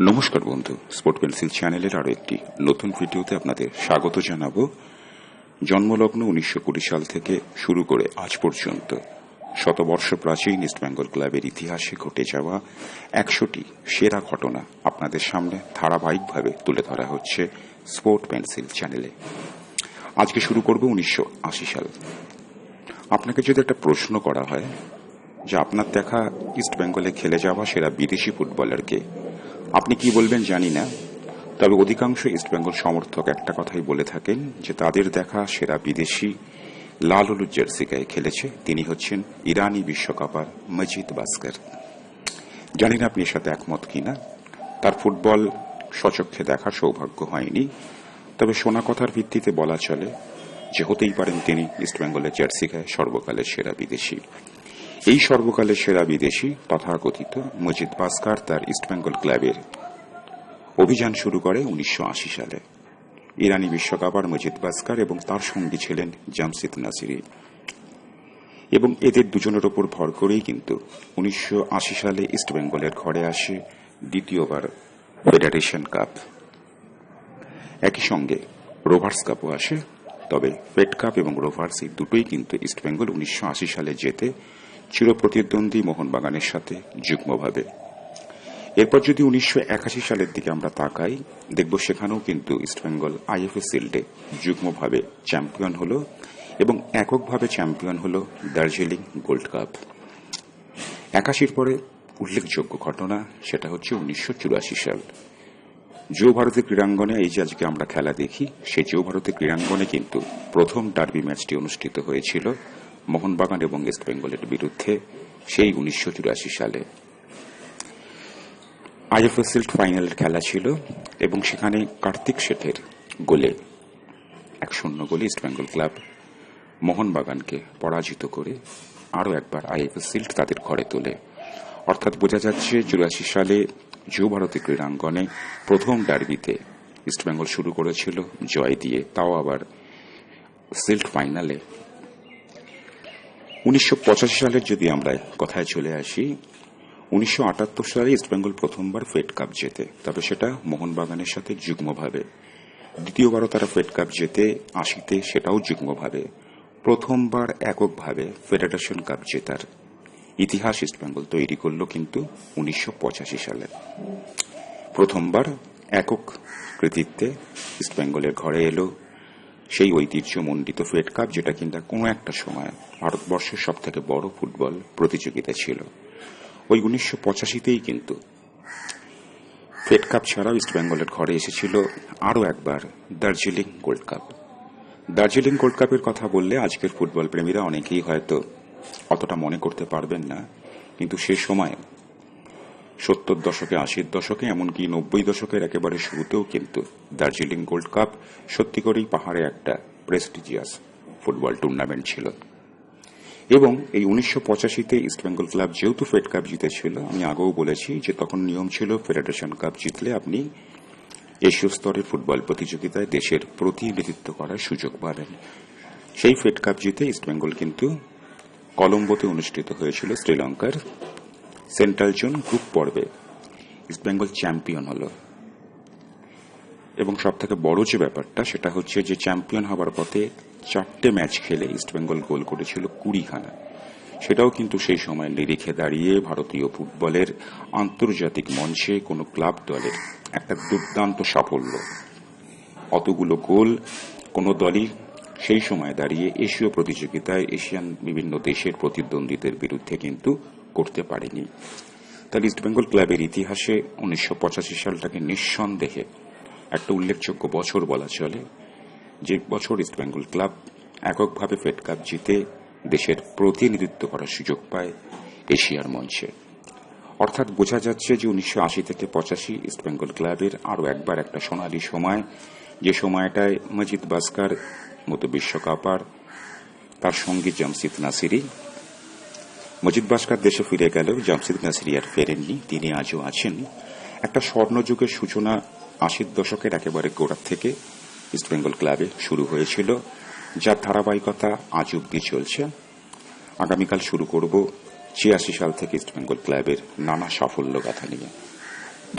নমস্কার বন্ধু। Sport pencil চ্যানেলের আরও একটি নতুন ভিডিওতে আপনাদের স্বাগত জানাব। জন্মলগ্ন উনিশশো কুড়ি সাল থেকে শুরু করে আজ পর্যন্ত শতবর্ষ প্রাচীন ইস্টবেঙ্গল ক্লাবের ইতিহাসে ঘটে যাওয়া একশোটি সেরা ঘটনা আপনাদের সামনে ধারাবাহিকভাবে তুলে ধরা হচ্ছে স্পোর্ট পেন্সিল চ্যানেলে আজকে শুরু করব উনিশশো আশি সাল। আপনাকে যদি একটা প্রশ্ন করা হয় যে আপনার দেখা ইস্টবেঙ্গলে খেলে যাওয়া সেরা বিদেশি ফুটবলারকে আপনি কি বলবেন জানি না। তবে অধিকাংশ ইস্টবেঙ্গল সমর্থক একটা কথাই বলে থাকেন যে তাদের দেখা সেরা বিদেশি লাল হলুদ জার্সি গায়ে খেলেছে। তিনি হচ্ছেন ইরানি বিশ্বকাপার মজিদ বাস্কার জানি না আপনি এর সাথে একমত কিনা। তার ফুটবল সচক্ষে দেখার সৌভাগ্য হয়নি। তবে শোনা কথার ভিত্তিতে বলা চলে যে হতেই পারেন তিনি ইস্টবেঙ্গলের জার্সি গায়ে সর্বকালের সেরা বিদেশি। এই সর্বকালের সেরা বিদেশি তথাকথিত মজিদ বাস্কার তার ইস্টবেঙ্গল ক্লাবের অভিযান শুরু করে উনিশশো আশি সালে। ইরানি বিশ্বকাপার মজিদ বাস্কার এবং তার সঙ্গী ছিলেন জামসিদ নাসিরি। এবং এদের দুজনের ওপর ভর করেই কিন্তু উনিশশো আশি সালে ইস্টবেঙ্গলের ঘরে আসে দ্বিতীয়বার ফেডারেশন কাপ। একই সঙ্গে রোভার্স কাপও আসে, তবে ফেড কাপ এবং রোভার্স এই দুটোই কিন্তু ইস্টবেঙ্গল উনিশশো আশি সালে যেতে চিরপ্রতিদ্বন্দ্বী মোহনবাগানের সাথে যুগ্মভাবে। এরপর যদি উনিশশো একাশি সালের দিকে আমরা তাকাই, দেখব সেখানেও কিন্তু ইস্টবেঙ্গল আইএফএ শিল্ডে যুগ্মভাবে চ্যাম্পিয়ন হল এবং এককভাবে চ্যাম্পিয়ন হল দার্জিলিং গোল্ড কাপ। একাশির পরে উল্লেখযোগ্য ঘটনা, সেটা হচ্ছে উনিশশো চুরাশি সাল। যুব ভারতের ক্রীড়াঙ্গনে, এই যে আজকে আমরা খেলা দেখি, সেই যুব ভারতের ক্রীড়াঙ্গনে কিন্তু প্রথম ডার্বি ম্যাচটি অনুষ্ঠিত হয়েছিল। মোহনবাগান এবং ইস্টবেঙ্গলের বিরুদ্ধে সেই উনিশশো চুরাশি সালে আইএফএসএল ফাইনালের খেলা ছিল এবং সেখানে কার্তিক শেঠের গোলে এক শূন্য গোলে ইস্টবেঙ্গল ক্লাব মোহনবাগানকে পরাজিত করে আরও একবার আইএফএসএল তাদের ঘরে তোলে। অর্থাৎ বোঝা যাচ্ছে চুরাশি সালে যুব ভারতী ক্রীড়াঙ্গনে প্রথম ডার্বিতে ইস্টবেঙ্গল শুরু করেছিল জয় দিয়ে, তাও আবার সিল্ট ফাইনালে উনিশশো সালের যদি আমরা কথায় চলে আসি, উনিশশো আটাত্তর সালে ইস্টবেঙ্গল প্রথমবার ফেড কাপ জেতে। তবে সেটা মোহনবাগানের সাথে যুগ্মভাবে। দ্বিতীয়বারও তারা ফেড কাপ জেতে, আশিতে সেটাও যুগ্মভাবে। প্রথমবার এককভাবে ফেডারেশন কাপ জেতার ইতিহাস ইস্টবেঙ্গল তৈরি করল কিন্তু উনিশশো পঁচাশি সালে। প্রথমবার একক কৃতিত্বে ইস্টবেঙ্গলের ঘরে এলো সেই ঐতিহ্যমণ্ডিত ফেড কাপ যেটা কিনা কোনো একটা সময় ভারতবর্ষের সব থেকে বড় ফুটবল প্রতিযোগিতা ছিল। ওই উনিশশো পঁচাশিতেই কিন্তু ফেড কাপ ছাড়াও ইস্টবেঙ্গলের ঘরে এসেছিল আরও একবার Darjeeling Gold Cup. Darjeeling Gold কাপের কথা বললে আজকের ফুটবল প্রেমীরা অনেকেই হয়তো অতটা মনে করতে পারবেন না, কিন্তু সে সময় সত্তর দশকে, আশির দশকে, এমনকি নব্বই দশকের একেবারে শুরুতেও কিন্তু দার্জিলিং গোল্ড কাপ সত্যি করেই পাহাড়ে একটা প্রেস্টিজিয়াস ফুটবল টুর্নামেন্ট ছিল। এবং এই উনিশশো পঁচাশিতে ইস্টবেঙ্গল ক্লাব যেহেতু ফেড কাপ জিতেছিল, আমি আগেও বলেছি যে তখন নিয়ম ছিল ফেডারেশন কাপ জিতলে আপনি এশীয় স্তরের ফুটবল প্রতিযোগিতায় দেশের প্রতিনিধিত্ব করার সুযোগ পাবেন। সেই ফেড কাপ জিতে ইস্টবেঙ্গল কিন্তু কলম্বোতে অনুষ্ঠিত হয়েছিল শ্রীলঙ্কার সেন্ট্রাল জোন গ্রুপ পর্বে ইস্টবেঙ্গল চ্যাম্পিয়ন হল। এবং সব থেকে বড় যে ব্যাপারটা, সেটা হচ্ছে যে চ্যাম্পিয়ন হবার পথে চারটে ম্যাচ খেলে ইস্টবেঙ্গল গোল করেছিল কুড়িখানা। সেটাও কিন্তু সেই সময় নিরিখে দাঁড়িয়ে ভারতীয় ফুটবলের আন্তর্জাতিক মঞ্চে কোনো ক্লাব দলের একটা দুর্দান্ত সাফল্য। অতগুলো গোল কোনো দলই সেই সময় দাঁড়িয়ে এশীয় প্রতিযোগিতায় এশিয়ান বিভিন্ন দেশের প্রতিদ্বন্দ্বীদের বিরুদ্ধে কিন্তু করতে পারেনি। তাহলে ইস্টবেঙ্গল ক্লাবের ইতিহাসে উনিশশো পঁচাশি সালটাকে নিঃসন্দেহে একটা উল্লেখযোগ্য বছর বলা চলে, যে বছর ইস্টবেঙ্গল ক্লাব এককভাবে ফেড কাপ জিতে দেশের প্রতিনিধিত্ব করার সুযোগ পায় এশিয়ার মঞ্চে। অর্থাৎ বোঝা যাচ্ছে যে উনিশশো আশি থেকে পঁচাশি ইস্টবেঙ্গল ক্লাবের আরও একবার একটা সোনালী সময়, যে সময়টায় মজিদ বাস্কার, মতো বিশ্বকাপার, তার সঙ্গী জামসিদ নাসিরি মজিদ বাস্কার দেশে ফিরে গেল জামশেদ নাসিরিয়ার ফেরেননি, তিনি আজও আছেন। একটা স্বর্ণযুগের সূচনা আশির দশকের একেবারে গোড়ার থেকে ইস্টবেঙ্গল ক্লাবে শুরু হয়েছিল, যার ধারাবাহিকতা আজ অব্দি চলছে। আগামীকাল শুরু করব ছিয়াশি সাল থেকে ইস্টবেঙ্গল ক্লাবের নানা সাফল্য গাথা নিয়ে।